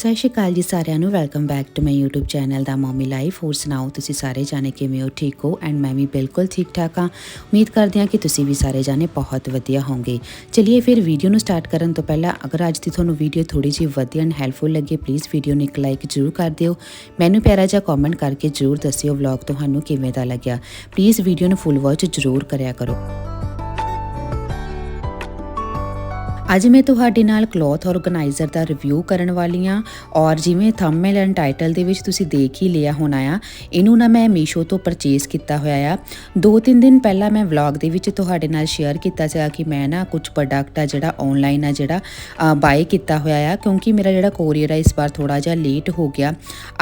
ਸਤਿ ਸ਼੍ਰੀ ਅਕਾਲ ਜੀ ਸਾਰਿਆਂ ਨੂੰ। Welcome back to my YouTube channel the mummy life ਹੋਰ ਸੁਣਾਓ, ਤੁਸੀਂ ਸਾਰੇ ਜਾਣੇ ਕਿਵੇਂ ਹੋ? ਠੀਕ ਹੋ? ਐਂਡ ਮੈਂ ਵੀ ਬਿਲਕੁਲ ਠੀਕ ਠਾਕ ਹਾਂ। ਉਮੀਦ ਕਰਦੇ ਹਾਂ ਕਿ ਤੁਸੀਂ ਵੀ ਸਾਰੇ ਜਾਣੇ ਬਹੁਤ ਵਧੀਆ ਹੋਵੋਗੇ। ਚਲਿਏ ਫਿਰ ਵੀਡੀਓ ਨੂੰ ਸਟਾਰਟ ਕਰਨ ਤੋਂ ਪਹਿਲਾਂ, ਅਗਰ ਅੱਜ ਦੀ ਤੁਹਾਨੂੰ ਵੀਡੀਓ ਥੋੜੀ ਜਿਹੀ ਵਧੀਆ ਐਂਡ ਹੈਲਪਫੁਲ ਲੱਗੇ ਪਲੀਜ਼ ਵੀਡੀਓ ਨੂੰ ਇੱਕ ਲਾਈਕ ਜ਼ਰੂਰ ਕਰ ਦਿਓ। ਮੈਨੂੰ ਪਿਆਰਾ ਜਿਹਾ ਕਮੈਂਟ ਕਰਕੇ ਜ਼ਰੂਰ ਦੱਸਿਓ ਵਲੌਗ ਤੁਹਾਨੂੰ ਕਿਵੇਂ ਦਾ ਲੱਗਿਆ। ਪਲੀਜ਼ ਵੀਡੀਓ ਨੂੰ ਫੁੱਲ ਵਾਚ ਜ਼ਰੂਰ ਕਰਿਆ ਕਰੋ। ਅੱਜ ਮੈਂ ਤੁਹਾਡੇ ਨਾਲ ਕਲੋਥ ਆਰਗੇਨਾਈਜ਼ਰ ਦਾ ਰਿਵਿਊ ਕਰਨ ਵਾਲੀ ਹਾਂ ਔਰ ਜਿਵੇਂ ਥੰਬਨੇਲ ਐਂਡ ਟਾਈਟਲ ਦੇ ਵਿੱਚ ਤੁਸੀਂ ਦੇਖ ਹੀ ਲਿਆ ਹੋਣਾ ਆ, ਇਹਨੂੰ ਨਾ ਮੈਂ ਮੀਸ਼ੋ ਤੋਂ ਪਰਚੇਸ ਕੀਤਾ ਹੋਇਆ ਆ। ਦੋ ਤਿੰਨ ਦਿਨ ਪਹਿਲਾਂ ਮੈਂ ਵਲੌਗ ਦੇ ਵਿੱਚ ਤੁਹਾਡੇ ਨਾਲ ਸ਼ੇਅਰ ਕੀਤਾ ਸੀਗਾ ਕਿ ਮੈਂ ਨਾ ਕੁਝ ਪ੍ਰੋਡਕਟ ਆ ਜਿਹੜਾ ਆਨਲਾਈਨ ਆ ਜਿਹੜਾ ਬਾਏ ਕੀਤਾ ਹੋਇਆ ਆ, ਕਿਉਂਕਿ ਮੇਰਾ ਜਿਹੜਾ ਕੋਰੀਅਰ ਆ ਇਸ ਵਾਰ ਥੋੜਾ ਜਿਹਾ ਲੇਟ ਹੋ ਗਿਆ।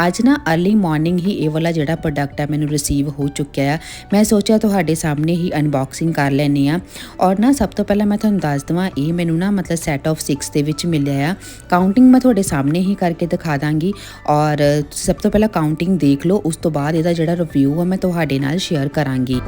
ਅੱਜ ਨਾ अर्ਲੀ ਮਾਰਨਿੰਗ ਹੀ ਇਹ ਵਾਲਾ ਜਿਹੜਾ ਪ੍ਰੋਡਕਟ ਆ ਮੈਨੂੰ ਰਿਸੀਵ ਹੋ ਚੁੱਕਿਆ ਆ। ਮੈਂ ਸੋਚਿਆ ਤੁਹਾਡੇ ਸਾਹਮਣੇ ਹੀ ਅਨਬਾਕਸਿੰਗ ਕਰ ਲੈਣੀ ਆ ਔਰ ਨਾ ਸਭ ਤੋਂ ਪਹਿਲਾਂ ਮੈਂ ਤੁਹਾਨੂੰ ਦੱਸ ਦਵਾਂ, ਇਹ ਮੈਨੂੰ ਨਾ ਮਤਲਬ ਸੈਟ ਆਫ 6 ਦੇ ਵਿੱਚ ਮਿਲਿਆ ਆ। ਕਾਊਂਟਿੰਗ ਮੈਂ ਤੁਹਾਡੇ ਸਾਹਮਣੇ ਹੀ ਕਰਕੇ ਦਿਖਾ ਦਾਂਗੀ। ਔਰ ਸਭ ਤੋਂ ਪਹਿਲਾਂ ਕਾਊਂਟਿੰਗ ਦੇਖ ਲਓ, ਉਸ ਤੋਂ ਬਾਅਦ ਇਹਦਾ ਜਿਹੜਾ ਰਿਵਿਊ ਆ, ਮੈਂ ਤੁਹਾਡੇ ਨਾਲ ਸ਼ੇਅਰ ਕਰਾਂਗੀ।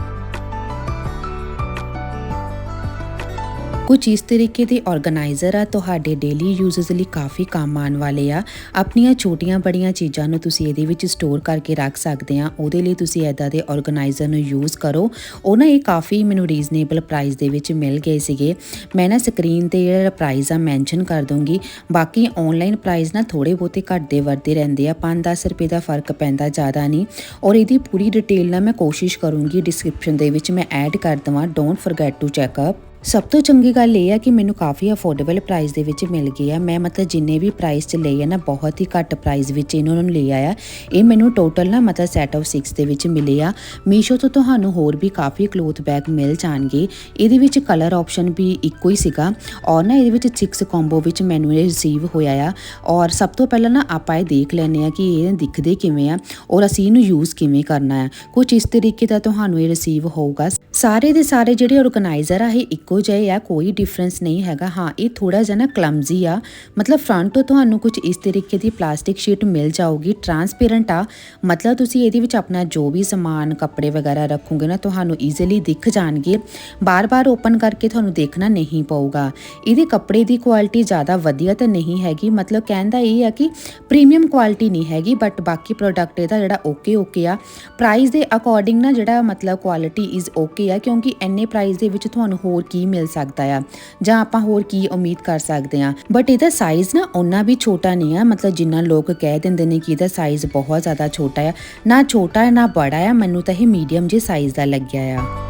ਕੁਝ ਇਸ ਤਰੀਕੇ ਦੇ ਆਰਗੇਨਾਈਜ਼ਰ ਆ, ਤੁਹਾਡੇ ਡੇਲੀ ਯੂਜ਼ਸ ਲਈ ਕਾਫੀ ਕੰਮ ਆਉਣ ਵਾਲੇ ਆ। ਆਪਣੀਆਂ ਛੋਟੀਆਂ ਬੜੀਆਂ ਚੀਜ਼ਾਂ ਨੂੰ ਤੁਸੀਂ ਇਹਦੇ ਵਿੱਚ ਸਟੋਰ ਕਰਕੇ ਰੱਖ ਸਕਦੇ ਆ। ਉਹਦੇ ਲਈ ਤੁਸੀਂ ਐਦਾਂ ਦੇ ਆਰਗੇਨਾਈਜ਼ਰ ਨੂੰ ਯੂਜ਼ ਕਰੋ। ਉਹ ਨਾ ਇਹ ਕਾਫੀ ਮੈਨੂੰ ਰੀਜ਼ਨੇਬਲ ਪ੍ਰਾਈਸ ਦੇ ਵਿੱਚ ਮਿਲ ਗਏ ਸੀਗੇ। ਮੈਂ ਨਾ ਸਕਰੀਨ ਤੇ ਜਿਹੜਾ ਪ੍ਰਾਈਸ ਆ ਮੈਂਸ਼ਨ ਕਰ ਦੂੰਗੀ ਬਾਕੀ ਆਨਲਾਈਨ ਪ੍ਰਾਈਸ ਨਾ ਥੋੜੇ ਬਹੁਤੇ ਘਟਦੇ ਵਰਦੇ ਰਹਿੰਦੇ ਆ। 5-10 ਰੁਪਏ ਦਾ ਫ਼ਰਕ ਪੈਂਦਾ ਜ਼ਿਆਦਾ ਨਹੀਂ। ਔਰ ਇਹਦੀ ਪੂਰੀ ਡਿਟੇਲ ਨਾ ਮੈਂ ਕੋਸ਼ਿਸ਼ ਕਰੂੰਗੀ ਡਿਸਕ੍ਰਿਪਸ਼ਨ ਦੇ ਵਿੱਚ ਮੈਂ ਐਡ ਕਰ ਦਵਾਂ। Don't forget to check up ਸਭ ਤੋਂ ਚੰਗੀ ਗੱਲ ਇਹ ਹੈ ਕਿ ਮੈਨੂੰ ਕਾਫੀ ਅਫੋਰਡੇਬਲ ਪ੍ਰਾਈਸ ਦੇ ਵਿੱਚ ਮਿਲ ਗਈ ਆ। ਮੈਂ ਮਤਲਬ ਜਿੰਨੇ ਵੀ ਪ੍ਰਾਈਸ 'ਚ ਲਈ ਆ ਨਾ, ਬਹੁਤ ਹੀ ਘੱਟ ਪ੍ਰਾਈਸ ਵਿੱਚ ਇਹਨਾਂ ਨੂੰ ਲਿਆ ਆ ਇਹ ਮੈਨੂੰ ਟੋਟਲ ਨਾ ਮਤਲਬ ਸੈਟ ਆਫ 6 ਦੇ ਵਿੱਚ ਮਿਲੇ ਆ। ਮੀਸ਼ੋ ਤੋਂ ਤੁਹਾਨੂੰ ਹੋਰ ਵੀ ਕਾਫੀ ਕਲੋਥ ਬੈਗ ਮਿਲ ਜਾਣਗੇ। ਇਹਦੇ ਵਿੱਚ ਕਲਰ ਆਪਸ਼ਨ ਵੀ ਇੱਕੋ ਹੀ ਸੀਗਾ। ਔਰ ਨਾ ਇਹਦੇ ਵਿੱਚ 6 ਕੰਬੋ ਵਿੱਚ ਮੈਨੂੰ ਇਹ ਰਿਸੀਵ ਹੋਇਆ ਆ। ਔਰ ਸਭ ਤੋਂ ਪਹਿਲਾਂ ਨਾ ਆਪਾਂ ਇਹ ਦੇਖ ਲੈਨੇ ਆ ਕਿ ਇਹ ਦਿਖਦੇ ਕਿਵੇਂ ਆ ਔਰ ਅਸੀਂ ਇਹਨੂੰ ਯੂਜ਼ ਕਿਵੇਂ ਕਰਨਾ ਹੈ ਕੁਝ ਇਸ ਤਰੀਕੇ ਦਾ ਤੁਹਾਨੂੰ ਇਹ ਰਿਸੀਵ ਹੋਊਗਾ। ਸਾਰੇ ਦੇ ਸਾਰੇ ਜਿਹੜੇ ਆਰਗੇਨਾਈਜ਼ਰ ਆ, ਇਹ ਇੱਕੋ ਜਿਹੇ ਆ ਕੋਈ ਡਿਫਰੈਂਸ ਨਹੀਂ ਹੈਗਾ, ਹਾਂ, ਇਹ ਥੋੜਾ ਜਿਹਾ ਨਾ ਕਲਮਜ਼ੀ ਆ। ਮਤਲਬ ਫਰੰਟ ਤੋਂ ਤੁਹਾਨੂੰ ਕੁਝ ਇਸ ਤਰੀਕੇ ਦੀ ਪਲਾਸਟਿਕ ਸ਼ੀਟ ਮਿਲ ਜਾਊਗੀ ਟਰਾਂਸਪੇਰੈਂਟ ਆ। ਮਤਲਬ ਤੁਸੀਂ ਇਹਦੇ ਵਿੱਚ ਆਪਣਾ ਜੋ ਵੀ ਸਮਾਨ, ਕੱਪੜੇ ਵਗੈਰਾ ਰੱਖੋਗੇ ਨਾ, ਤੁਹਾਨੂੰ ਈਜ਼ੀਲੀ ਦਿਖ ਜਾਣਗੇ। ਬਾਰ-ਬਾਰ ਓਪਨ ਕਰਕੇ ਤੁਹਾਨੂੰ ਦੇਖਣਾ ਨਹੀਂ ਪਊਗਾ। ਇਹਦੇ ਕੱਪੜੇ ਦੀ ਕੁਆਲਿਟੀ ਜ਼ਿਆਦਾ ਵਧੀਆ ਤਾਂ ਨਹੀਂ ਹੈਗੀ। ਮਤਲਬ ਕਹਿੰਦਾ ਇਹ ਆ ਕਿ ਪ੍ਰੀਮੀਅਮ ਕੁਆਲਿਟੀ ਨਹੀਂ ਹੈਗੀ ਬਟ ਬਾਕੀ ਪ੍ਰੋਡਕਟ ਇਹਦਾ ਜਿਹੜਾ ਓਕੇ ਓਕੇ ਆ। ਪ੍ਰਾਈਸ ਦੇ ਅਕੋਰਡਿੰਗ ਨਾ ਜਿਹੜਾ ਮਤਲਬ ਕੁਆਲਿਟੀ ਇਜ਼ ਓਕੇ ਆ, ਕਿਉਂਕਿ ਐਨੇ ਪ੍ਰਾਈਸ ਦੇ ਵਿੱਚ ਤੁਹਾਨੂੰ ਹੋਰ ਕੀ ਮਿਲ ਸਕਦਾ ਆ। ਜਾਂ ਆਪਾਂ ਹੋਰ ਕੀ ਉਮੀਦ ਕਰ ਸਕਦੇ ਆ ਬਟ ਇਹਦਾ ਸਾਈਜ਼ ਨਾ ਉਹਨਾਂ ਵੀ ਛੋਟਾ ਨਹੀਂ ਆ। ਮਤਲਬ ਜਿੰਨਾ ਲੋਕ ਕਹਿ ਦਿੰਦੇ ਨੇ ਕਿ ਇਹਦਾ ਸਾਈਜ਼ ਬਹੁਤ ਜ਼ਿਆਦਾ ਛੋਟਾ ਆ। ਨਾ ਛੋਟਾ ਹੈ ਨਾ ਬੜਾ ਆ। ਮੈਨੂੰ ਤਾਂ ਇਹ ਮੀਡੀਅਮ ਜੇ ਸਾਈਜ਼ ਦਾ ਲੱਗਿਆ ਆ।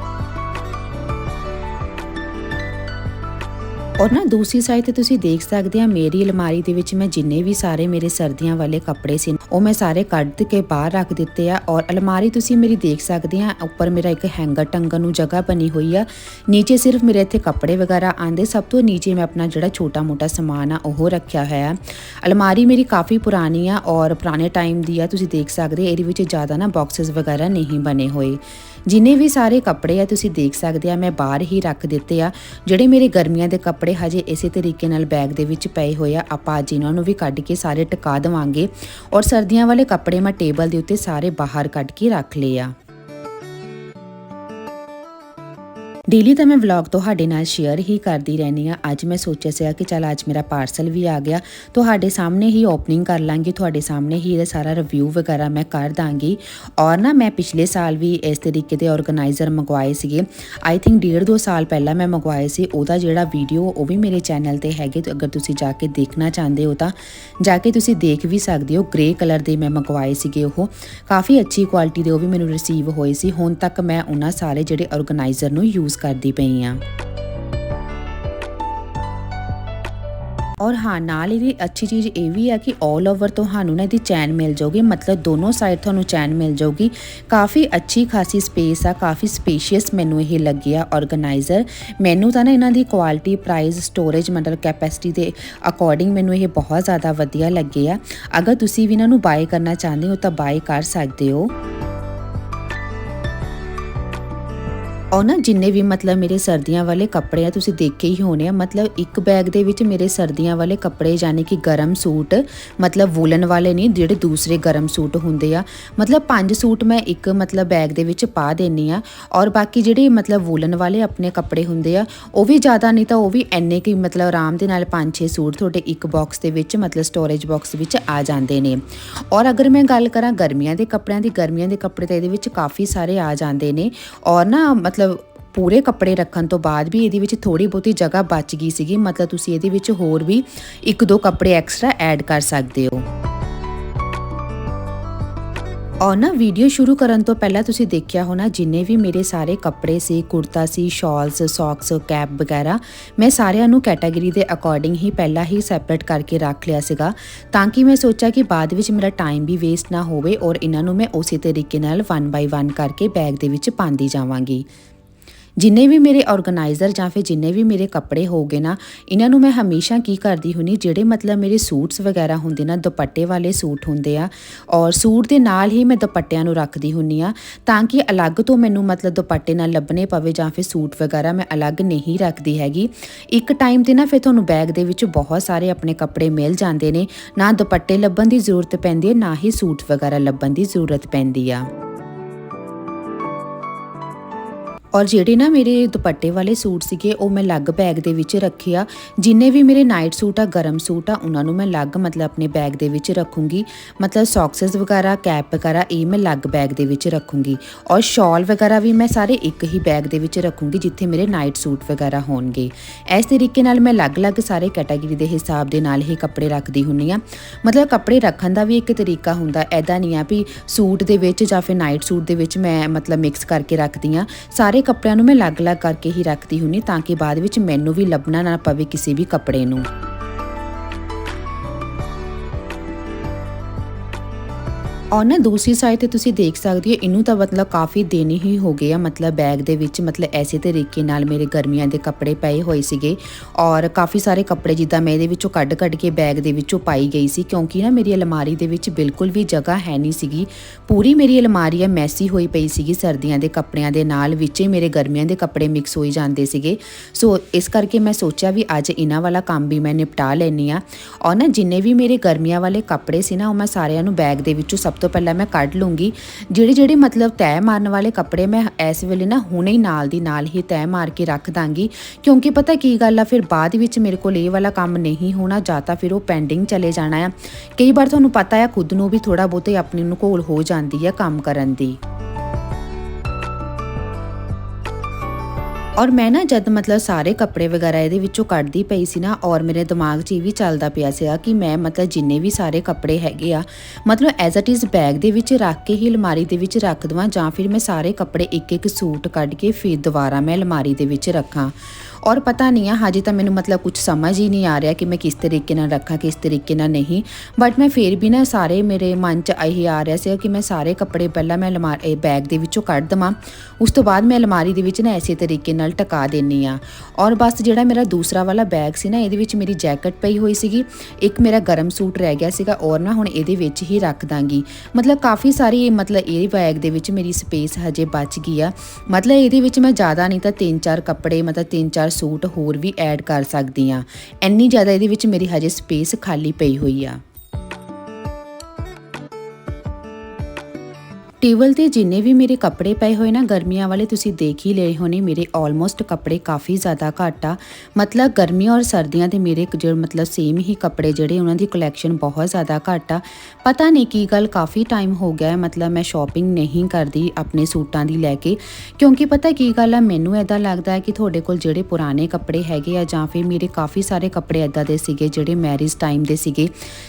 ਔਰ ਨਾ ਦੂਸਰੀ ਸਾਈਡ ਤੇ ਤੁਸੀਂ ਦੇਖ ਸਕਦੇ ਆ, ਮੇਰੀ ਅਲਮਾਰੀ ਦੇ ਵਿੱਚ ਮੈਂ ਜਿੰਨੇ ਵੀ ਸਾਰੇ ਮੇਰੇ ਸਰਦੀਆਂ ਵਾਲੇ ਕੱਪੜੇ ਸੀ ਉਹ ਮੈਂ ਸਾਰੇ ਕੱਢ ਕੇ ਬਾਹਰ ਰੱਖ ਦਿੱਤੇ ਆ ਔਰ ਅਲਮਾਰੀ ਤੁਸੀਂ ਮੇਰੀ ਦੇਖ ਸਕਦੇ ਆ, ਉੱਪਰ ਮੇਰਾ ਇੱਕ ਹੈਂਗਰ ਟੰਗਣ ਨੂੰ ਜਗ੍ਹਾ ਬਣੀ ਹੋਈ ਆ, ਨੀਚੇ ਸਿਰਫ ਮੇਰੇ ਇੱਥੇ ਕੱਪੜੇ ਵਗੈਰਾ ਆਂਦੇ ਸਭ ਤੋਂ ਨੀਚੇ ਮੈਂ ਆਪਣਾ ਜਿਹੜਾ ਛੋਟਾ ਮੋਟਾ ਸਮਾਨ ਆ, ਉਹ ਰੱਖਿਆ ਹੋਇਆ ਅਲਮਾਰੀ ਮੇਰੀ ਕਾਫੀ ਪੁਰਾਣੀ ਆ ਔਰ ਪੁਰਾਣੇ ਟਾਈਮ ਦੀ ਆ, ਤੁਸੀਂ ਦੇਖ ਸਕਦੇ ਇਹਦੇ ਵਿੱਚ ਜ਼ਿਆਦਾ ਨਾ ਬਾਕਸਸ ਵਗੈਰਾ ਨਹੀਂ ਬਣੇ ਹੋਏ। ਜਿੰਨੇ ਵੀ ਸਾਰੇ ਕੱਪੜੇ ਆ ਤੁਸੀਂ ਦੇਖ ਸਕਦੇ ਆ, ਮੈਂ ਬਾਹਰ ਹੀ ਰੱਖ ਦਿੱਤੇ ਆ। ਜਿਹੜੇ ਮੇਰੇ ਗਰਮੀਆਂ ਦੇ ਕੱਪੜੇ ਹਜੇ ਇਸੇ ਤਰੀਕੇ ਨਾਲ ਬੈਗ ਦੇ ਵਿੱਚ ਪਏ ਹੋਏ ਆ, ਆਪਾਂ ਅੱਜ ਇਹਨਾਂ ਨੂੰ ਵੀ ਕੱਢ ਕੇ ਸਾਰੇ ਟਿਕਾ ਦੇਵਾਂਗੇ। ਔਰ ਸਰਦੀਆਂ ਵਾਲੇ ਕੱਪੜੇ ਮੈਂ ਟੇਬਲ ਦੇ ਉੱਤੇ ਸਾਰੇ ਬਾਹਰ ਕੱਢ ਕੇ ਰੱਖ ਲਏ ਆ। ਡੇਲੀ ਤਾਂ ਮੈਂ ਵਲੌਗ ਤੁਹਾਡੇ ਨਾਲ ਸ਼ੇਅਰ ਹੀ ਕਰਦੀ ਰਹਿੰਦੀ ਆ ਅੱਜ ਮੈਂ ਸੋਚਿਆ ਸੀਗਾ ਕਿ ਚਲ ਅੱਜ ਮੇਰਾ ਪਾਰਸਲ ਵੀ ਆ ਗਿਆ। ਤੁਹਾਡੇ ਸਾਹਮਣੇ ਹੀ ਓਪਨਿੰਗ ਕਰ ਲਾਂਗੀ। ਤੁਹਾਡੇ ਸਾਹਮਣੇ ਹੀ ਇਹਦਾ ਸਾਰਾ ਰਿਵਿਊ ਵਗੈਰਾ ਮੈਂ ਕਰ ਦਾਂਗੀ। ਔਰ ਨਾ ਮੈਂ ਪਿਛਲੇ ਸਾਲ ਵੀ ਇਸ ਤਰੀਕੇ ਦੇ ਆਰਗੇਨਾਈਜ਼ਰ ਮੰਗਵਾਏ ਸੀਗੇ। ਆਈ ਥਿੰਕ ਡੇਢ ਦੋ ਸਾਲ ਪਹਿਲਾਂ ਮੈਂ ਮੰਗਵਾਏ ਸੀ। ਉਹਦਾ ਜਿਹੜਾ ਵੀਡੀਓ ਉਹ ਵੀ ਮੇਰੇ ਚੈਨਲ ਤੇ ਹੈਗੇ। ਤੇ ਅਗਰ ਤੁਸੀਂ ਜਾ ਕੇ ਦੇਖਣਾ ਚਾਹੁੰਦੇ ਹੋ ਤਾਂ ਜਾ ਕੇ ਤੁਸੀਂ ਦੇਖ ਵੀ ਸਕਦੇ ਹੋ। ਗ੍ਰੇ ਕਲਰ ਦੇ ਮੈਂ ਮੰਗਵਾਏ ਸੀਗੇ ਉਹ। ਕਾਫੀ ਅੱਛੀ ਕੁਆਲਿਟੀ ਦੇ ਉਹ ਵੀ ਮੈਨੂੰ ਰਿਸੀਵ ਹੋਏ ਸੀ। ਹੁਣ ਤੱਕ ਮੈਂ ਉਹਨਾਂ ਸਾਰੇ ਜਿਹੜੇ ਆਰਗੇਨਾਈਜ਼ਰ ਨੂੰ ਯੂਜ਼ ਕਰਦੀ ਪਈ ਆ। ਔਰ ਹਾਂ, ਨਾਲ ਇਹਦੀ ਅੱਛੀ ਚੀਜ਼ ਇਹ ਵੀ ਆ ਕਿ 올 ਓਵਰ ਤੁਹਾਨੂੰ ਨਾ ਇਹਦੀ ਚੈਨ ਮਿਲ ਜਾਊਗੀ। ਮਤਲਬ ਦੋਨੋਂ ਸਾਈਡ ਤੁਹਾਨੂੰ ਚੈਨ ਮਿਲ ਜਾਊਗੀ। ਕਾਫੀ ਅੱਛੀ ਖਾਸੀ ਸਪੇਸ ਆ, ਕਾਫੀ ਸਪੇਸ਼ੀਅਸ ਮੈਨੂੰ ਇਹ ਲੱਗਿਆ ਆਰਗੇਨਾਈਜ਼ਰ ਮੈਨੂੰ ਤਾਂ ਨਾ ਇਹਨਾਂ ਦੀ ਕੁਆਲਿਟੀ ਪ੍ਰਾਈਸ ਸਟੋਰੇਜ ਮਤਲਬ ਕੈਪੈਸਿਟੀ ਦੇ ਅਕੋਰਡਿੰਗ ਮੈਨੂੰ ਇਹ ਬਹੁਤ ਜ਼ਿਆਦਾ ਵਧੀਆ ਲੱਗੇ ਆ। ਅਗਰ ਤੁਸੀਂ ਵੀ ਇਹਨਾਂ ਨੂੰ ਬਾਏ ਕਰਨਾ ਚਾਹੁੰਦੇ ਹੋ ਤਾਂ ਬਾਏ ਕਰ ਸਕਦੇ ਹੋ। ਔਰ ਨਾ ਜਿੰਨੇ ਵੀ ਮਤਲਬ ਮੇਰੇ ਸਰਦੀਆਂ ਵਾਲੇ ਕੱਪੜੇ ਆ, ਤੁਸੀਂ ਦੇਖੇ ਹੀ ਹੋਣੇ ਆ, ਮਤਲਬ ਇੱਕ ਬੈਗ ਦੇ ਵਿੱਚ ਮੇਰੇ ਸਰਦੀਆਂ ਵਾਲੇ ਕੱਪੜੇ ਯਾਨੀ ਕਿ ਗਰਮ ਸੂਟ, ਮਤਲਬ ਵੂਲਨ ਵਾਲੇ ਨਹੀਂ, ਜਿਹੜੇ ਦੂਸਰੇ ਗਰਮ ਸੂਟ ਹੁੰਦੇ ਆ। ਮਤਲਬ ਪੰਜ ਸੂਟ ਮੈਂ ਇੱਕ ਮਤਲਬ ਬੈਗ ਦੇ ਵਿੱਚ ਪਾ ਦੇਣੀ ਆ ਔਰ ਬਾਕੀ ਜਿਹੜੇ ਮਤਲਬ ਵੂਲਨ ਵਾਲੇ ਆਪਣੇ ਕੱਪੜੇ ਹੁੰਦੇ ਆ, ਉਹ ਵੀ ਜ਼ਿਆਦਾ ਨਹੀਂ ਤਾਂ ਉਹ ਵੀ ਐਨੇ ਕਿ ਮਤਲਬ ਆਰਾਮ ਦੇ ਨਾਲ 5-6 ਸੂਟ ਤੁਹਾਡੇ ਇੱਕ ਬਾਕਸ ਦੇ ਵਿੱਚ ਮਤਲਬ ਸਟੋਰੇਜ ਬਾਕਸ ਵਿੱਚ ਆ ਜਾਂਦੇ ਨੇ। ਔਰ ਅਗਰ ਮੈਂ ਗੱਲ ਕਰਾਂ ਗਰਮੀਆਂ ਦੇ ਕੱਪੜਿਆਂ ਦੀ, ਗਰਮੀਆਂ ਦੇ ਕੱਪੜੇ ਤਾਂ ਇਹਦੇ ਵਿੱਚ ਕਾਫੀ ਸਾਰੇ ਆ ਜਾਂਦੇ ਨੇ ਔਰ ਨਾ ਮਤਲਬ ਮਤਲਬ ਪੂਰੇ ਕੱਪੜੇ ਰੱਖਣ ਤੋਂ ਬਾਅਦ ਵੀ ਇਹਦੇ ਵਿੱਚ ਥੋੜੀ ਬਹੁਤੀ ਜਗ੍ਹਾ ਬਚ ਗਈ ਸੀਗੀ। ਮਤਲਬ ਤੁਸੀਂ ਇਹਦੇ ਵਿੱਚ ਹੋਰ ਵੀ ਇੱਕ ਦੋ ਕੱਪੜੇ ਐਕਸਟਰਾ ਐਡ ਕਰ ਸਕਦੇ ਹੋ। ਔਰ ਨਾ ਵੀਡੀਓ ਸ਼ੁਰੂ ਕਰਨ ਤੋਂ ਪਹਿਲਾਂ ਤੁਸੀਂ ਦੇਖਿਆ ਹੋਣਾ, ਜਿੰਨੇ ਵੀ ਮੇਰੇ ਸਾਰੇ ਕੱਪੜੇ ਸੀ, ਕੁੜਤਾ ਸੀ ਸ਼ਾਲਸ ਸੌਕਸ ਕੈਪ ਵਗੈਰਾ, ਮੈਂ ਸਾਰਿਆਂ ਨੂੰ ਕੈਟਾਗਰੀ ਦੇ ਅਕੋਰਡਿੰਗ ਹੀ ਪਹਿਲਾਂ ਹੀ ਸੈਪਰੇਟ ਕਰਕੇ ਰੱਖ ਲਿਆ ਸੀਗਾ। ਤਾਂ ਕਿ ਮੈਂ ਸੋਚਿਆ ਕਿ ਬਾਅਦ ਵਿੱਚ ਮੇਰਾ ਟਾਈਮ ਵੀ ਵੇਸਟ ਨਾ ਹੋਵੇ ਔਰ ਇਹਨਾਂ ਨੂੰ ਮੈਂ ਉਸੇ ਤਰੀਕੇ ਨਾਲ 1 ਬਾਈ 1 ਕਰਕੇ ਬੈਗ ਦੇ ਵਿੱਚ ਪਾਉਂਦੀ ਜਾਵਾਂਗੀ। ਜਿੰਨੇ ਵੀ ਮੇਰੇ ਆਰਗੇਨਾਈਜ਼ਰ ਜਾਂ ਫਿਰ ਜਿੰਨੇ ਵੀ ਮੇਰੇ ਕੱਪੜੇ ਹੋਗੇ ਨਾ, ਇਹਨਾਂ ਨੂੰ ਮੈਂ ਹਮੇਸ਼ਾ ਕੀ ਕਰਦੀ ਹੁੰਨੀ ਜਿਹੜੇ ਮਤਲਬ ਮੇਰੇ ਸੂਟਸ ਵਗੈਰਾ ਹੁੰਦੇ ਨਾ, ਦੁਪੱਟੇ ਵਾਲੇ ਸੂਟ ਹੁੰਦੇ ਆ, ਔਰ ਸੂਟ ਦੇ ਨਾਲ ਹੀ ਮੈਂ ਦੁਪੱਟਿਆਂ ਨੂੰ ਰੱਖਦੀ ਹੁੰਨੀ ਆ ਤਾਂ ਕਿ ਅਲੱਗ ਤੋਂ ਮੈਨੂੰ ਮਤਲਬ ਦੁਪੱਟੇ ਨਾਲ ਲੱਭਣੇ ਪਵੇ ਜਾਂ ਫਿਰ ਸੂਟ ਵਗੈਰਾ ਮੈਂ ਅਲੱਗ ਨਹੀਂ ਰੱਖਦੀ ਹੈਗੀ। ਇੱਕ ਟਾਈਮ ਤੇ ਨਾ ਫਿਰ ਤੁਹਾਨੂੰ ਬੈਗ ਦੇ ਵਿੱਚ ਬਹੁਤ ਸਾਰੇ ਆਪਣੇ ਕੱਪੜੇ ਮਿਲ ਜਾਂਦੇ ਨੇ, ਨਾ ਦੁਪੱਟੇ ਲੱਭਣ ਦੀ ਜ਼ਰੂਰਤ ਪੈਂਦੀ ਹੈ, ਨਾ ਹੀ ਸੂਟ ਵਗੈਰਾ ਲੱਭਣ ਦੀ ਜ਼ਰੂਰਤ ਪੈਂਦੀ ਆ। ਔਰ ਜਿਹੜੇ ਨਾ ਮੇਰੇ ਦੁਪੱਟੇ ਵਾਲੇ ਸੂਟ ਸੀਗੇ, ਉਹ ਮੈਂ ਅਲੱਗ ਬੈਗ ਦੇ ਵਿੱਚ ਰੱਖੇ ਆ। ਜਿੰਨੇ ਵੀ ਮੇਰੇ ਨਾਈਟ ਸੂਟ ਆ, ਗਰਮ ਸੂਟ ਆ, ਉਹਨਾਂ ਨੂੰ ਮੈਂ ਅਲੱਗ ਮਤਲਬ ਆਪਣੇ ਬੈਗ ਦੇ ਵਿੱਚ ਰੱਖੂੰਗੀ। ਮਤਲਬ ਸੌਕਸਸ ਵਗੈਰਾ ਕੈਪ ਵਗੈਰਾ, ਇਹ ਮੈਂ ਅਲੱਗ ਬੈਗ ਦੇ ਵਿੱਚ ਰੱਖੂੰਗੀ। ਔਰ ਸ਼ਾਲ ਵਗੈਰਾ ਵੀ ਮੈਂ ਸਾਰੇ ਇੱਕ ਹੀ ਬੈਗ ਦੇ ਵਿੱਚ ਰੱਖੂੰਗੀ, ਜਿੱਥੇ ਮੇਰੇ ਨਾਈਟ ਸੂਟ ਵਗੈਰਾ ਹੋਣਗੇ। ਇਸ ਤਰੀਕੇ ਨਾਲ ਮੈਂ ਅਲੱਗ-ਅਲੱਗ ਸਾਰੇ ਕੈਟਾਗਰੀ ਦੇ ਹਿਸਾਬ ਦੇ ਨਾਲ ਇਹ ਕੱਪੜੇ ਰੱਖਦੀ ਹੁੰਨੀ ਆ। ਮਤਲਬ ਕੱਪੜੇ ਰੱਖਣ ਦਾ ਵੀ ਇੱਕ ਤਰੀਕਾ ਹੁੰਦਾ ਐਦਾਂ ਨਹੀਂ ਆ ਵੀ ਸੂਟ ਦੇ ਵਿੱਚ ਜਾਂ ਫਿਰ ਨਾਈਟ ਸੂਟ ਦੇ ਵਿੱਚ ਮੈਂ ਮਤਲਬ ਮਿਕਸ ਕਰਕੇ ਰੱਖਦੀ ਆ। ਸਾਰੇ ਕੱਪੜਿਆਂ ਨੂੰ ਮੈਂ ਅਲੱਗ-ਅਲੱਗ ਕਰਕੇ ਹੀ ਰੱਖਦੀ ਹੁੰਨੀ ਤਾਂ ਕਿ ਬਾਅਦ ਵਿੱਚ ਮੈਨੂੰ ਵੀ ਲੱਭਣਾ ਨਾ ਪਵੇ ਕਿਸੇ ਵੀ ਕੱਪੜੇ ਨੂੰ। ਔਰ ਨਾ ਦੂਸਰੀ ਸਾਈਡ ਤੇ ਤੁਸੀਂ ਦੇਖ ਸਕਦੇ ਹੋ, ਇਹਨੂੰ ਤਾਂ ਮਤਲਬ ਕਾਫੀ ਦਿਨ ਹੀ ਹੋ ਗਏ ਆ, ਮਤਲਬ ਬੈਗ ਦੇ ਵਿੱਚ, ਮਤਲਬ ਐਸੇ ਤਰੀਕੇ ਨਾਲ ਮੇਰੇ ਗਰਮੀਆਂ ਦੇ ਕੱਪੜੇ ਪਏ ਹੋਏ ਸੀਗੇ। ਔਰ ਕਾਫੀ ਸਾਰੇ ਕੱਪੜੇ ਜਿੱਦਾਂ ਮੈਂ ਇਹਦੇ ਵਿੱਚੋਂ ਕੱਢ ਕੱਢ ਕੇ ਬੈਗ ਦੇ ਵਿੱਚੋਂ ਪਾਈ ਗਈ ਸੀ, ਕਿਉਂਕਿ ਨਾ ਮੇਰੀ ਅਲਮਾਰੀ ਦੇ ਵਿੱਚ ਬਿਲਕੁਲ ਵੀ ਜਗ੍ਹਾ ਹੈ ਨਹੀਂ ਸੀਗੀ। ਪੂਰੀ ਮੇਰੀ ਅਲਮਾਰੀ ਆ ਮੈਸੀ ਹੋਈ ਪਈ ਸੀਗੀ ਸਰਦੀਆਂ ਦੇ ਕੱਪੜਿਆਂ ਦੇ ਨਾਲ, ਵਿੱਚ ਹੀ ਮੇਰੇ ਗਰਮੀਆਂ ਦੇ ਕੱਪੜੇ ਮਿਕਸ ਹੋਈ ਜਾਂਦੇ ਸੀਗੇ। ਸੋ ਇਸ ਕਰਕੇ ਮੈਂ ਸੋਚਿਆ ਵੀ ਅੱਜ ਇਹਨਾਂ ਵਾਲਾ ਕੰਮ ਵੀ ਮੈਂ ਨਿਪਟਾ ਲੈਣੀ ਆ। ਔਰ ਨਾ ਜਿੰਨੇ ਵੀ ਮੇਰੇ ਗਰਮੀਆਂ ਵਾਲੇ ਕੱਪੜੇ ਸੀ ਨਾ, ਉਹ ਮੈਂ ਸਾਰਿਆਂ ਨੂੰ ਬੈਗ ਦੇ ਵਿੱਚੋਂ ਸਭ ਤੋਂ ਪਹਿਲਾਂ ਮੈਂ ਕੱਢ ਲੂੰਗੀ। ਜਿਹੜੇ ਜਿਹੜੇ ਮਤਲਬ ਤੈਅ ਮਾਰਨ ਵਾਲੇ ਕੱਪੜੇ ਮੈਂ ਇਸ ਵੇਲੇ ਨਾ ਹੁਣੇ ਹੀ ਨਾਲ ਦੀ ਨਾਲ ਹੀ ਤੈਅ ਮਾਰ ਕੇ ਰੱਖ ਦਾਂਗੀ। ਕਿਉਂਕਿ ਪਤਾ ਕੀ ਗੱਲ ਆ, ਫਿਰ ਬਾਅਦ ਵਿੱਚ ਮੇਰੇ ਕੋਲ ਇਹ ਵਾਲਾ ਕੰਮ ਨਹੀਂ ਹੋਣਾ, ਜਾਂ ਤਾਂ ਫਿਰ ਉਹ ਪੈਂਡਿੰਗ ਚਲੇ ਜਾਣਾ ਆ। ਕਈ ਵਾਰ ਤੁਹਾਨੂੰ ਪਤਾ ਆ, ਖੁਦ ਨੂੰ ਵੀ ਥੋੜਾ ਬਹੁਤੇ ਆਪਣੀ ਨੂੰ ਘੋਲ ਹੋ ਜਾਂਦੀ ਆ ਕੰਮ ਕਰਨ ਦੀ। ਔਰ ਮੈਂ ਨਾ ਜਦ ਮਤਲਬ ਸਾਰੇ ਕੱਪੜੇ ਵਗੈਰਾ ਇਹਦੇ ਵਿੱਚੋਂ ਕੱਢਦੀ ਪਈ ਸੀ ਨਾ, ਔਰ ਮੇਰੇ ਦਿਮਾਗ 'ਚ ਇਹ ਵੀ ਚੱਲਦਾ ਪਿਆ ਸੀਗਾ ਕਿ ਮੈਂ ਮਤਲਬ ਜਿੰਨੇ ਵੀ ਸਾਰੇ ਕੱਪੜੇ ਹੈਗੇ ਆ, ਮਤਲਬ ਐਜ਼ ਇਟ ਇਜ਼ ਬੈਗ ਦੇ ਵਿੱਚ ਰੱਖ ਕੇ ਹੀ ਅਲਮਾਰੀ ਦੇ ਵਿੱਚ ਰੱਖ ਦਵਾਂ ਜਾਂ ਫਿਰ ਮੈਂ ਸਾਰੇ ਕੱਪੜੇ ਇੱਕ ਇੱਕ ਸੂਟ ਕੱਢ ਕੇ ਫਿਰ ਦੁਬਾਰਾ ਮੈਂ ਅਲਮਾਰੀ ਦੇ ਵਿੱਚ ਰੱਖਾਂ। ਔਰ ਪਤਾ ਨਹੀਂ ਆ, ਹਜੇ ਤਾਂ ਮੈਨੂੰ ਮਤਲਬ ਕੁਝ ਸਮਝ ਹੀ ਨਹੀਂ ਆ ਰਿਹਾ ਕਿ ਮੈਂ ਕਿਸ ਤਰੀਕੇ ਨਾਲ ਰੱਖਾਂ, ਕਿਸ ਤਰੀਕੇ ਨਾਲ ਨਹੀਂ। ਬਟ ਮੈਂ ਫੇਰ ਵੀ ਨਾ ਸਾਰੇ ਮੇਰੇ ਮਨ 'ਚ ਇਹੀ ਆ ਰਿਹਾ ਸੀ ਕਿ ਮੈਂ ਸਾਰੇ ਕੱਪੜੇ ਪਹਿਲਾਂ ਮੈਂ ਅਲਮਾਰੀ ਬੈਗ ਦੇ ਵਿੱਚੋਂ ਕੱਢ ਦਵਾਂ। ਉਸ ਤੋਂ ਬਾਅਦ ਮੈਂ ਅਲਮਾਰੀ ਦੇ ਵਿੱਚ ਨਾ ਐਸੇ ਤਰੀਕੇ ਨਾਲ ਟਕਾ ਦੇਣੀ ਆ ਔਰ ਬਸ ਜਿਹੜਾ ਮੇਰਾ ਦੂਸਰਾ ਵਾਲਾ ਬੈਗ ਸੀ ਨਾ, ਇਹਦੇ ਵਿੱਚ ਮੇਰੀ ਜੈਕਟ ਪਈ ਹੋਈ ਸੀਗੀ। ਇੱਕ ਮੇਰਾ ਗਰਮ ਸੂਟ ਰਹਿ ਗਿਆ ਸੀਗਾ, ਔਰ ਨਾ ਹੁਣ ਇਹਦੇ ਵਿੱਚ ਹੀ ਰੱਖ ਦਾਂਗੀ। ਮਤਲਬ ਕਾਫੀ ਸਾਰੀ ਮਤਲਬ ਇਹ ਬੈਗ ਦੇ ਵਿੱਚ ਮੇਰੀ ਸਪੇਸ ਹਜੇ ਬਚ ਗਈ ਆ। ਮਤਲਬ ਇਹਦੇ ਵਿੱਚ ਮੈਂ ਜ਼ਿਆਦਾ ਨਹੀਂ ਤਾਂ ਤਿੰਨ ਚਾਰ ਕੱਪੜੇ, ਮਤਲਬ ਤਿੰਨ ਚਾਰ ਸੂਟ ਹੋਰ ਵੀ ਐਡ ਕਰ ਸਕਦੀ ਆ ਇੰਨੀ ਜ਼ਿਆਦਾ ਇਹਦੇ ਵਿੱਚ ਮੇਰੀ ਹਜੇ ਸਪੇਸ ਖਾਲੀ ਪਈ ਹੋਈ ਆ। ਟੇਬਲ ਤੇ ਜਿੰਨੇ ਵੀ ਮੇਰੇ ਕੱਪੜੇ ਪਏ ਹੋਏ ਨਾ, ਗਰਮੀਆਂ ਵਾਲੇ ਤੁਸੀਂ ਦੇਖ ਹੀ ਲਏ ਹੋਣੇ, ਮੇਰੇ ਆਲਮੋਸਟ ਕੱਪੜੇ ਕਾਫੀ ਜ਼ਿਆਦਾ ਘੱਟ ਆ। ਮਤਲਬ ਗਰਮੀਆਂ ਔਰ ਸਰਦੀਆਂ ਦੇ ਮੇਰੇ ਜਿਹੜੇ ਮਤਲਬ ਸੇਮ ਹੀ ਕੱਪੜੇ ਜਿਹੜੇ ਉਹਨਾਂ ਦੀ ਕਲੈਕਸ਼ਨ ਬਹੁਤ ਜ਼ਿਆਦਾ ਘੱਟ ਆ। ਪਤਾ ਨਹੀਂ ਕੀ ਗੱਲ, ਕਾਫੀ ਟਾਈਮ ਹੋ ਗਿਆ ਹੈ, ਮਤਲਬ ਮੈਂ ਸ਼ਾਪਿੰਗ ਨਹੀਂ ਕਰਦੀ ਆਪਣੇ ਸੂਟਾਂ ਦੀ ਲੈ ਕੇ। ਕਿਉਂਕਿ ਪਤਾ ਕੀ ਗੱਲ ਆ, ਮੈਨੂੰ ਐਦਾਂ ਲੱਗਦਾ ਹੈ ਕਿ ਤੁਹਾਡੇ ਕੋਲ ਜਿਹੜੇ ਪੁਰਾਣੇ ਕੱਪੜੇ ਹੈਗੇ ਆ, ਜਾਂ ਫਿਰ ਮੇਰੇ ਕਾਫੀ ਸਾਰੇ ਕੱਪੜੇ ਐਦਾਂ ਦੇ ਸੀਗੇ ਜਿਹੜੇ ਮੈਰਿਜ ਟਾਈਮ ਦੇ ਸੀਗੇ,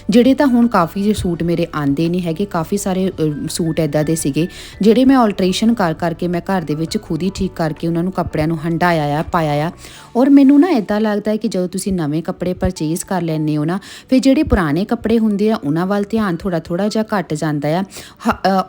ਜਿਹੜੇ ਤਾਂ ਹੁਣ ਕਾਫੀ ਸੂਟ ਮੇਰੇ ਆਂਦੇ ਨਹੀਂ ਹੈਗੇ, ਕਾਫੀ ਸਾਰੇ ਸੂਟ ਐਦਾਂ ਦੇ ਸੀਗੇ, ਜਿਹੜੇ ਮੈਂ ਆਲਟਰੇਸ਼ਨ ਕਰ ਕਰਕੇ ਮੈਂ ਘਰ ਦੇ ਵਿੱਚ ਖੁਦ ਹੀ ਠੀਕ ਕਰਕੇ ਉਹਨਾਂ ਨੂੰ ਕੱਪੜਿਆਂ ਨੂੰ ਹੰਡਾਇਆ ਆ, ਪਾਇਆ ਆ। ਔਰ ਮੈਨੂੰ ਨਾ ਇਦਾਂ ਲੱਗਦਾ ਹੈ ਕਿ ਜਦੋਂ ਤੁਸੀਂ ਨਵੇਂ ਕੱਪੜੇ ਪਰਚੇਸ ਕਰ ਲੈਂਦੇ ਹੋ ਨਾ, ਫਿਰ ਜਿਹੜੇ ਪੁਰਾਣੇ ਕੱਪੜੇ ਹੁੰਦੇ ਆ, ਉਹਨਾਂ ਵੱਲ ਧਿਆਨ ਥੋੜਾ ਥੋੜਾ ਜਿਹਾ ਘਟ ਜਾਂਦਾ ਆ।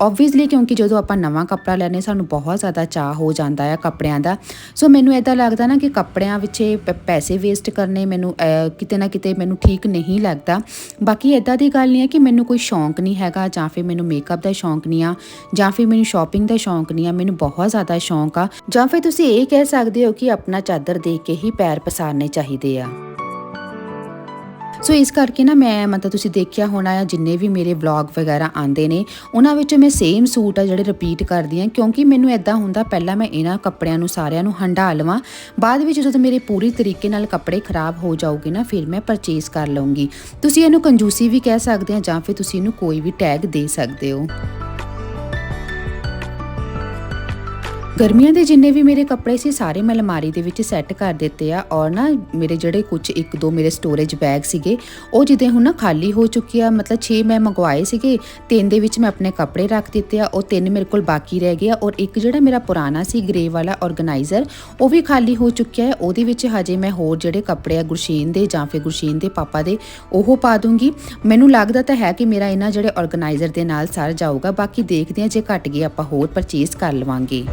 ਆਬਵੀਅਸਲੀ ਕਿਉਂਕਿ ਜਦੋਂ ਆਪਾਂ ਨਵਾਂ ਕੱਪੜਾ ਲੈਨੇ ਸਾਨੂੰ ਬਹੁਤ ਜ਼ਿਆਦਾ ਚਾਹ ਹੋ ਜਾਂਦਾ ਆ ਕੱਪੜਿਆਂ ਦਾ। ਸੋ ਮੈਨੂੰ ਇਦਾਂ ਲੱਗਦਾ ਨਾ ਕਿ ਕੱਪੜਿਆਂ ਵਿੱਚ ਪੈਸੇ ਵੇਸਟ ਕਰਨੇ ਮੈਨੂੰ ਕਿਤੇ ਨਾ ਕਿਤੇ ਮੈਨੂੰ ਠੀਕ ਨਹੀਂ ਲੱਗਦਾ। ਬਾਕੀ ਇਦਾਂ ਦੀ ਗੱਲ ਨਹੀਂ ਹੈ ਕਿ ਮੈਨੂੰ ਕੋਈ ਸ਼ੌਂਕ ਨਹੀਂ ਹੈਗਾ ਜਾਂ ਫਿਰ ਮੈਨੂੰ ਮੇਕਅਪ ਦਾ ਸ਼ੌਂਕ ਨਹੀਂ ਆ। ਜਾਂ ਫਿਰ ਮੈਨੂੰ ਸ਼ਾਪਿੰਗ ਦਾ ਸ਼ੌਂਕ ਨਹੀਂ ਆ, ਮੈਨੂੰ ਬਹੁਤ ਜ਼ਿਆਦਾ ਸ਼ੌਂਕ ਆ। ਜਾਂ ਫਿਰ ਤੁਸੀਂ ਇਹ ਕਹਿ ਸਕਦੇ ਹੋ ਕਿ ਆਪਣਾ ਚਾਦਰ ਦੇਖ ਕੇ ਹੀ ਪੈਰ ਪਸਾਰਨੇ ਚਾਹੀਦੇ ਆ। ਸੋ ਇਸ ਕਰਕੇ ਨਾ ਮੈਂ ਮਤਲਬ ਤੁਸੀਂ ਦੇਖਿਆ ਹੋਣਾ ਆ, ਜਿੰਨੇ ਵੀ ਮੇਰੇ ਵਲੌਗ ਵਗੈਰਾ ਆਉਂਦੇ ਨੇ, ਉਹਨਾਂ ਵਿੱਚ ਮੈਂ ਸੇਮ ਸੂਟ ਆ ਜਿਹੜੇ ਰਿਪੀਟ ਕਰਦੀ ਆ, ਕਿਉਂਕਿ ਮੈਨੂੰ ਐਦਾਂ ਹੁੰਦਾ ਪਹਿਲਾਂ ਮੈਂ ਇਹਨਾਂ ਕੱਪੜਿਆਂ ਨੂੰ ਸਾਰਿਆਂ ਨੂੰ ਹੰਡਾ ਲਵਾਂ, ਬਾਅਦ ਵਿੱਚ ਜਦੋਂ ਮੇਰੇ ਪੂਰੀ ਤਰੀਕੇ ਨਾਲ ਕੱਪੜੇ ਖਰਾਬ ਹੋ ਜਾਊਗੇ ਨਾ, ਫਿਰ ਮੈਂ ਪਰਚੇਸ ਕਰ ਲਵਾਂਗੀ ਤੁਸੀਂ ਇਹਨੂੰ ਕੰਜੂਸੀ ਵੀ ਕਹਿ ਸਕਦੇ ਆ ਜਾਂ ਫਿਰ ਤੁਸੀਂ ਇਹਨੂੰ ਕੋਈ ਵੀ ਟੈਗ ਦੇ ਸਕਦੇ ਹੋ। ਗਰਮੀਆਂ ਦੇ ਜਿੰਨੇ ਵੀ ਮੇਰੇ ਕੱਪੜੇ ਸੀ, ਸਾਰੇ ਮੈਂ ਅਲਮਾਰੀ ਦੇ ਵਿੱਚ ਸੈੱਟ ਕਰ ਦਿੱਤੇ ਆ ਔਰ ਨਾ ਮੇਰੇ ਜਿਹੜੇ ਕੁਝ ਇੱਕ ਦੋ ਮੇਰੇ ਸਟੋਰੇਜ ਬੈਗ ਸੀਗੇ, ਉਹ ਜਿੱਦੇ ਹੁਣ ਨਾ ਖਾਲੀ ਹੋ ਚੁੱਕੀ ਆ, ਮਤਲਬ 6 ਮੈਂ ਮੰਗਵਾਏ ਸੀਗੇ, ਤਿੰਨ ਦੇ ਵਿੱਚ ਮੈਂ ਆਪਣੇ ਕੱਪੜੇ ਰੱਖ ਦਿੱਤੇ ਆ, ਉਹ ਤਿੰਨ ਮੇਰੇ ਕੋਲ ਬਾਕੀ ਰਹਿ ਗਏ ਆ ਔਰ ਇੱਕ ਜਿਹੜਾ ਮੇਰਾ ਪੁਰਾਣਾ ਸੀ ਗ੍ਰੇ ਵਾਲਾ ਆਰਗੇਨਾਈਜ਼ਰ ਉਹ ਵੀ ਖਾਲੀ ਹੋ ਚੁੱਕਿਆ ਹੈ, ਉਹਦੇ ਵਿੱਚ ਹਜੇ ਮੈਂ ਹੋਰ ਜਿਹੜੇ ਕੱਪੜੇ ਆ ਗੁਰਸ਼ੀਨ ਦੇ ਜਾਂ ਫਿਰ ਗੁਰਸ਼ੀਨ ਦੇ ਪਾਪਾ ਦੇ, ਉਹ ਪਾ ਦੂੰਗੀ। ਮੈਨੂੰ ਲੱਗਦਾ ਤਾਂ ਹੈ ਕਿ ਮੇਰਾ ਇਹਨਾਂ ਜਿਹੜੇ ਆਰਗੇਨਾਈਜ਼ਰ ਦੇ ਨਾਲ ਸਰ ਜਾਊਗਾ, ਬਾਕੀ ਦੇਖਦੇ ਆ ਜੇ ਘਟ ਗਏ ਆਪਾਂ ਹੋਰ ਪਰਚੇਸ ਕਰ ਲਵਾਂਗੇ।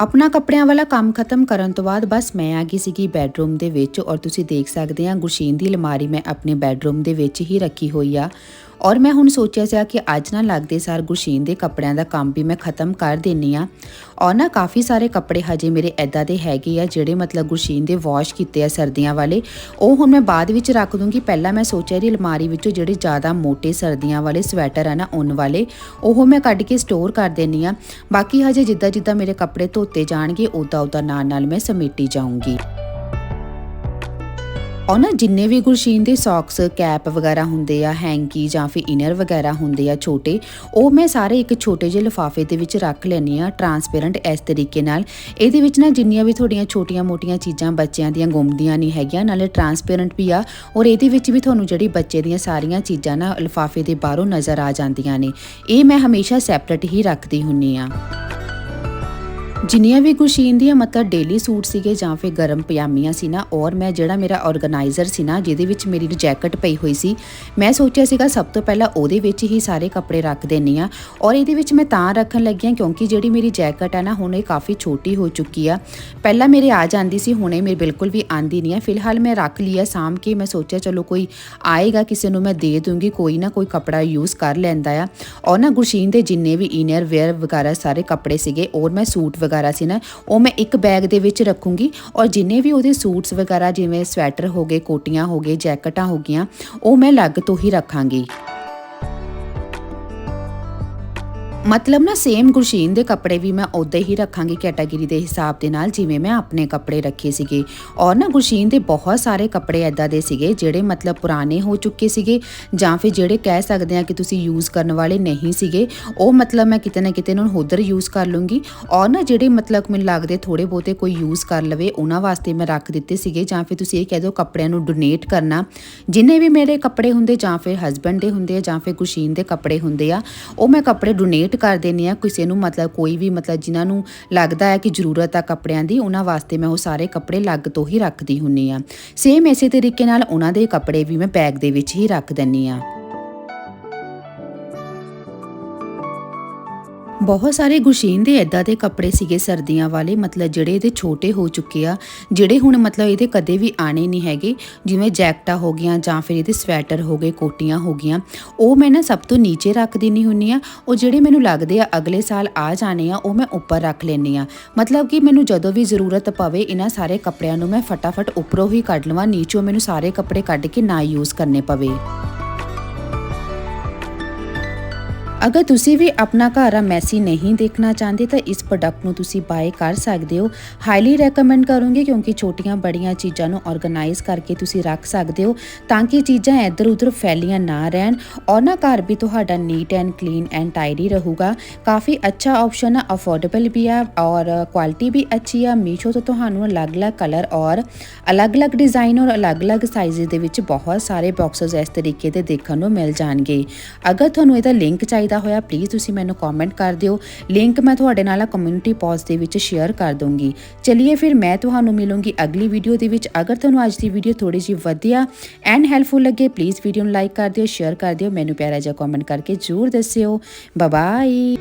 ਆਪਣਾ ਕੱਪੜਿਆਂ ਵਾਲਾ ਕੰਮ ਖਤਮ ਕਰਨ ਤੋਂ ਬਾਅਦ ਬਸ ਮੈਂ ਆ ਗਈ ਸੀਗੀ ਬੈੱਡਰੂਮ ਦੇ ਵਿੱਚ ਔਰ ਤੁਸੀਂ ਦੇਖ ਸਕਦੇ ਆ ਗੁਰਸ਼ੀਨ ਦੀ ਅਲਮਾਰੀ ਮੈਂ ਆਪਣੇ ਬੈੱਡਰੂਮ ਦੇ ਵਿੱਚ ਹੀ ਰੱਖੀ ਹੋਈ ਆ। ਔਰ ਮੈਂ ਹੁਣ ਸੋਚਿਆ ਸੀ ਕਿ ਅੱਜ ਨਾ ਲੱਗਦੇ ਸਾਰ ਗੁਰਸ਼ੀਨ ਦੇ ਕੱਪੜਿਆਂ ਦਾ ਕੰਮ ਵੀ ਮੈਂ ਖਤਮ ਕਰ ਦੇਣੀ ਆ। ਔਰ ਨਾ ਕਾਫੀ ਸਾਰੇ ਕੱਪੜੇ ਹਜੇ ਮੇਰੇ ਐਦਾਂ ਦੇ ਹੈਗੇ ਆ ਜਿਹੜੇ ਮਤਲਬ ਗੁਰਸ਼ੀਨ ਦੇ ਵਾਸ਼ ਕੀਤੇ ਆ ਸਰਦੀਆਂ ਵਾਲੇ। ਉਹ ਹੁਣ ਮੈਂ ਬਾਅਦ ਵਿੱਚ ਰੱਖ ਦੂੰਗੀ। ਪਹਿਲਾਂ ਮੈਂ ਸੋਚਿਆ ਜੀ ਅਲਮਾਰੀ ਵਿੱਚੋਂ ਜਿਹੜੇ ਜ਼ਿਆਦਾ ਮੋਟੇ ਸਰਦੀਆਂ ਵਾਲੇ ਸਵੈਟਰ ਆ ਨਾ ਉਨ ਵਾਲੇ, ਉਹ ਮੈਂ ਕੱਢ ਕੇ ਸਟੋਰ ਕਰ ਦੇਣੀ ਆ। ਬਾਕੀ ਹਜੇ ਜਿੱਦਾਂ ਜਿੱਦਾਂ ਮੇਰੇ ਕੱਪੜੇ ਧੋਤੇ ਜਾਣਗੇ ਉਦਾਂ ਉਦਾਂ ਨਾਲ ਨਾਲ ਮੈਂ ਸਮੇਟੀ ਜਾਊਂਗੀ। ਔਰ ਨਾ ਜਿੰਨੇ ਵੀ ਗੁਰਸ਼ੀਨ ਦੇ ਸੌਕਸ, ਕੈਪ ਵਗੈਰਾ ਹੁੰਦੇ ਆ, ਹੈਂਕੀ ਜਾਂ ਫਿਰ ਇਨਰ ਵਗੈਰਾ ਹੁੰਦੇ ਆ ਛੋਟੇ, ਉਹ ਮੈਂ ਸਾਰੇ ਇੱਕ ਛੋਟੇ ਜਿਹੇ ਲਿਫਾਫੇ ਦੇ ਵਿੱਚ ਰੱਖ ਲੈਣੀ ਆ ਟਰਾਂਸਪੇਰੈਂਟ ਇਸ ਤਰੀਕੇ ਨਾਲ। ਇਹਦੇ ਵਿੱਚ ਨਾ ਜਿੰਨੀਆਂ ਵੀ ਤੁਹਾਡੀਆਂ ਛੋਟੀਆਂ-ਮੋਟੀਆਂ ਚੀਜ਼ਾਂ ਬੱਚਿਆਂ ਦੀਆਂ ਗੁੰਮਦੀਆਂ ਨਹੀਂ ਹੈਗੀਆਂ, ਨਾਲੇ ਟਰਾਂਸਪੇਰੈਂਟ ਵੀ ਆ ਔਰ ਇਹਦੇ ਵਿੱਚ ਵੀ ਤੁਹਾਨੂੰ ਜਿਹੜੀ ਬੱਚੇ ਦੀਆਂ ਸਾਰੀਆਂ ਚੀਜ਼ਾਂ ਨਾ ਲਿਫਾਫੇ ਦੇ ਬਾਹਰੋਂ ਨਜ਼ਰ ਆ ਜਾਂਦੀਆਂ ਨੇ। ਇਹ ਮੈਂ ਹਮੇਸ਼ਾ ਸੈਪਰੇਟ ਹੀ ਰੱਖਦੀ ਹੁੰਨੀ ਆ ਜਿੰਨੀਆਂ ਵੀ ਗੁਸ਼ੀਨ ਦੀਆਂ ਮਤਲਬ ਡੇਲੀ ਸੂਟ ਸੀਗੇ ਜਾਂ ਫਿਰ ਗਰਮ ਪਜਾਮੀਆਂ ਸੀ ਨਾ, ਔਰ ਮੈਂ ਜਿਹੜਾ ਮੇਰਾ ਆਰਗੇਨਾਈਜ਼ਰ ਸੀ ਨਾ, ਜਿਹਦੇ ਵਿੱਚ ਮੇਰੀ ਜੈਕਟ ਪਈ ਹੋਈ ਸੀ, ਮੈਂ ਸੋਚਿਆ ਸੀਗਾ ਸਭ ਤੋਂ ਪਹਿਲਾਂ ਉਹਦੇ ਵਿੱਚ ਹੀ ਸਾਰੇ ਕੱਪੜੇ ਰੱਖ ਦੇਣੀ ਆ ਔਰ ਇਹਦੇ ਵਿੱਚ ਮੈਂ ਤਾਂ ਰੱਖਣ ਲੱਗੀ ਆ ਕਿਉਂਕਿ ਜਿਹੜੀ ਮੇਰੀ ਜੈਕਟ ਆ ਨਾ, ਹੁਣ ਇਹ ਕਾਫੀ ਛੋਟੀ ਹੋ ਚੁੱਕੀ ਆ। ਪਹਿਲਾਂ ਮੇਰੇ ਆ ਜਾਂਦੀ ਸੀ, ਹੁਣੇ ਮੇਰੇ ਬਿਲਕੁਲ ਵੀ ਆਂਦੀ ਨਹੀਂ ਆ ਫਿਲਹਾਲ ਮੈਂ ਰੱਖ ਲਈ ਆ ਸਾਂਭ ਕੇ ਮੈਂ ਸੋਚਿਆ ਚਲੋ ਕੋਈ ਆਏਗਾ, ਕਿਸੇ ਨੂੰ ਮੈਂ ਦੇ ਦੂੰਗੀ, ਕੋਈ ਨਾ ਕੋਈ ਕੱਪੜਾ ਯੂਜ਼ ਕਰ ਲੈਂਦਾ ਆ। ਔਰ ਨਾ ਗੁਸ਼ੀਨ ਦੇ ਜਿੰਨੇ ਵੀ ਇਨਰ ਵੇਅਰ ਵਗੈਰਾ ਸਾਰੇ ਕੱਪੜੇ ਸੀਗੇ, ਔਰ ਮੈਂ ਸੂਟ ਵਗੈਰਾ ਸੀ ਨਾ, ਉਹ ਮੈਂ ਇੱਕ ਬੈਗ ਦੇ ਵਿੱਚ ਰੱਖੂੰਗੀ ਔਰ ਜਿੰਨੇ ਵੀ ਉਹਦੇ ਸੂਟਸ ਵਗੈਰਾ ਜਿਵੇਂ ਸਵੈਟਰ ਹੋ ਗਏ, ਕੋਟੀਆਂ ਹੋ ਗਏ ਜੈਕਟਾਂ ਹੋ ਗਈਆਂ, ਉਹ ਮੈਂ ਅਲੱਗ ਤੋਂ ਹੀ ਰੱਖਾਂਗੀ। ਮਤਲਬ ਨਾ ਸੇਮ ਗੁਰਸ਼ੀਨ ਦੇ ਕੱਪੜੇ ਵੀ ਮੈਂ ਉਦਾਂ ਹੀ ਰੱਖਾਂਗੀ ਕੈਟਾਗਰੀ ਦੇ ਹਿਸਾਬ ਦੇ ਨਾਲ, ਜਿਵੇਂ ਮੈਂ ਆਪਣੇ ਕੱਪੜੇ ਰੱਖੇ ਸੀਗੇ। ਔਰ ਨਾ ਗੁਰਸ਼ੀਨ ਦੇ ਬਹੁਤ ਸਾਰੇ ਕੱਪੜੇ ਐਦਾਂ ਦੇ ਸੀਗੇ, ਜਿਹੜੇ ਮਤਲਬ ਪੁਰਾਣੇ ਹੋ ਚੁੱਕੇ ਸੀਗੇ, ਜਾਂ ਫਿਰ ਜਿਹੜੇ ਕਹਿ ਸਕਦੇ ਆ ਕਿ ਤੁਸੀਂ ਯੂਜ਼ ਕਰਨ ਵਾਲੇ ਨਹੀਂ ਸੀਗੇ, ਉਹ ਮਤਲਬ ਮੈਂ ਕਿਤੇ ਨਾ ਕਿਤੇ ਨੂੰ ਉਧਰ ਯੂਜ਼ ਕਰ ਲੂੰਗੀ। ਔਰ ਨਾ ਜਿਹੜੇ ਮਤਲਬ ਮੈਨੂੰ ਲੱਗਦੇ ਥੋੜੇ ਬਹੁਤੇ ਕੋਈ ਯੂਜ਼ ਕਰ ਲਵੇ, ਉਹਨਾਂ ਵਾਸਤੇ ਮੈਂ ਰੱਖ ਦਿੱਤੇ ਸੀਗੇ, ਜਾਂ ਫਿਰ ਤੁਸੀਂ ਇਹ ਕਹਿ ਦਿਓ ਕੱਪੜਿਆਂ ਨੂੰ ਡੋਨੇਟ ਕਰਨਾ। ਜਿੰਨੇ ਵੀ ਮੇਰੇ ਕੱਪੜੇ ਹੁੰਦੇ ਜਾਂ ਫਿਰ ਹਸਬੰਡ ਦੇ ਹੁੰਦੇ ਆ ਜਾਂ ਫਿਰ ਗੁਰਸ਼ੀਨ ਦੇ ਕੱਪੜੇ ਹੁੰਦੇ ਆ, ਉਹ ਮੈਂ ਕੱਪੜੇ ਡੋਨੇਟ ਕਰ ਦੇਣੀ ਆ ਕਿਸੇ ਨੂੰ ਮਤਲਬ ਕੋਈ ਵੀ ਮਤਲਬ ਜਿਨ੍ਹਾਂ ਨੂੰ ਲੱਗਦਾ ਹੈ ਕਿ ਜ਼ਰੂਰਤ ਆ ਕੱਪੜਿਆਂ ਦੀ, ਉਹਨਾਂ ਵਾਸਤੇ ਮੈਂ ਉਹ ਸਾਰੇ ਕੱਪੜੇ ਲੱਗ ਤੋਂ ਹੀ ਰੱਖਦੀ ਹੁੰਨੀ ਆ ਸੇਮ ਇਸੇ ਤਰੀਕੇ ਨਾਲ ਉਹਨਾਂ ਦੇ ਕੱਪੜੇ ਵੀ ਮੈਂ ਬੈਗ ਦੇ ਵਿੱਚ ਹੀ ਰੱਖ ਦਿੰਨੀ ਆ ਬਹੁਤ ਸਾਰੇ ਗੁਸ਼ੀਨ ਦੇ ਐਦਾਂ ਦੇ ਕੱਪੜੇ ਸੀਗੇ ਸਰਦੀਆਂ ਵਾਲੇ, ਮਤਲਬ ਜਿਹੜੇ ਇਹਦੇ ਛੋਟੇ ਹੋ ਚੁੱਕੇ ਆ, ਜਿਹੜੇ ਹੁਣ ਮਤਲਬ ਇਹਦੇ ਕਦੇ ਵੀ ਆਣੇ ਨਹੀਂ ਹੈਗੇ, ਜਿਵੇਂ ਜੈਕਟਾਂ ਹੋ ਗਈਆਂ ਜਾਂ ਫਿਰ ਇਹਦੇ ਸਵੈਟਰ ਹੋ ਗਏ, ਕੋਟੀਆਂ ਹੋ ਗਈਆਂ, ਉਹ ਮੈਂ ਨਾ ਸਭ ਤੋਂ ਨੀਚੇ ਰੱਖ ਦਿੰਨੀ ਹੁੰਨੀ ਆ, ਉਹ ਜਿਹੜੇ ਮੈਨੂੰ ਲੱਗਦੇ ਆ ਅਗਲੇ ਸਾਲ ਆ ਜਾਣੇ ਆ, ਉਹ ਮੈਂ ਉੱਪਰ ਰੱਖ ਲੈਣੀ ਆ। ਮਤਲਬ ਕਿ ਮੈਨੂੰ ਜਦੋਂ ਵੀ ਜ਼ਰੂਰਤ ਪਵੇ, ਇਹਨਾਂ ਸਾਰੇ ਕੱਪੜਿਆਂ ਨੂੰ ਮੈਂ ਫਟਾਫਟ ਉੱਪਰੋਂ ਹੀ ਕੱਢ ਲਵਾਂ, ਨੀਚੋਂ ਮੈਨੂੰ ਸਾਰੇ ਕੱਪੜੇ ਕੱਢ ਕੇ ਨਾ ਯੂਜ਼ ਕਰਨੇ ਪਵੇ। ਅਗਰ ਤੁਸੀਂ ਵੀ ਆਪਣਾ ਘਰ ਆ ਮੈਸੀ ਨਹੀਂ ਦੇਖਣਾ ਚਾਹੁੰਦੇ, ਤਾਂ ਇਸ ਪ੍ਰੋਡਕਟ ਨੂੰ ਤੁਸੀਂ ਬਾਏ ਕਰ ਸਕਦੇ ਹੋ। ਹਾਈਲੀ ਰეკਮੈਂਡ ਕਰੂੰਗੀ ਕਿਉਂਕਿ ਛੋਟੀਆਂ ਬੜੀਆਂ ਚੀਜ਼ਾਂ ਨੂੰ ਆਰਗੇਨਾਈਜ਼ ਕਰਕੇ ਤੁਸੀਂ ਰੱਖ ਸਕਦੇ ਹੋ, ਤਾਂ ਕਿ ਚੀਜ਼ਾਂ ਇੱਧਰ ਉੱਧਰ ਫੈਲੀਆਂ ਨਾ ਰਹਿਣ। ਔਰ ਨਾ ਘਰ ਵੀ ਤੁਹਾਡਾ neat and clean and tidy ਰਹੂਗਾ। ਕਾਫੀ ਅੱਛਾ ਆਪਸ਼ਨ ਆ ਅਫੋਰਡੇਬਲ ਵੀ ਆ ਔਰ ਕੁਆਲਿਟੀ ਵੀ ਅੱਛੀ ਆ। ਮੀਸ਼ੋ ਤੋਂ ਤੁਹਾਨੂੰ ਅਲੱਗ-ਅਲੱਗ ਕਲਰ ਔਰ ਅਲੱਗ-ਅਲੱਗ ਡਿਜ਼ਾਈਨ ਔਰ ਅਲੱਗ-ਅਲੱਗ ਸਾਈਜ਼ ਦੇ ਵਿੱਚ ਬਹੁਤ ਸਾਰੇ ਬਾਕਸਸ ਇਸ ਤਰੀਕੇ ਦੇ ਦੇਖਣ ਨੂੰ ਮਿਲ ਜਾਣਗੇ। ਅਗਰ ਤੁਹਾਨੂੰ ਇਹਦਾ ਲਿੰਕ ਚਾਹੀਦਾ ਹੋਇਆ ਪਲੀਜ਼ ਤੁਸੀਂ ਮੈਨੂੰ ਕਮੈਂਟ ਕਰ ਦਿਓ। ਲਿੰਕ ਮੈਂ ਤੁਹਾਡੇ ਨਾਲ ਕਮਿਊਨਿਟੀ ਪੋਸਟ ਦੇ ਵਿੱਚ ਸ਼ੇਅਰ ਕਰ ਦੂੰਗੀ ਚਲਿਏ ਫਿਰ ਮੈਂ ਤੁਹਾਨੂੰ ਮਿਲੂੰਗੀ ਅਗਲੀ ਵੀਡੀਓ ਦੇ ਵਿੱਚ। ਅਗਰ ਤੁਹਾਨੂੰ ਅੱਜ ਦੀ ਵੀਡੀਓ ਥੋੜੀ ਜਿਹੀ ਵਧੀਆ ਐਂਡ ਹੈਲਪਫੁਲ ਲੱਗੇ ਪਲੀਜ਼ ਵੀਡੀਓ ਨੂੰ ਲਾਈਕ ਕਰ ਦਿਓ ਸ਼ੇਅਰ ਕਰ ਦਿਓ। ਮੈਨੂੰ ਪਿਆਰਾ ਜਿਹਾ ਕਮੈਂਟ ਕਰਕੇ ਜ਼ਰੂਰ ਦੱਸਿਓ। Bye bye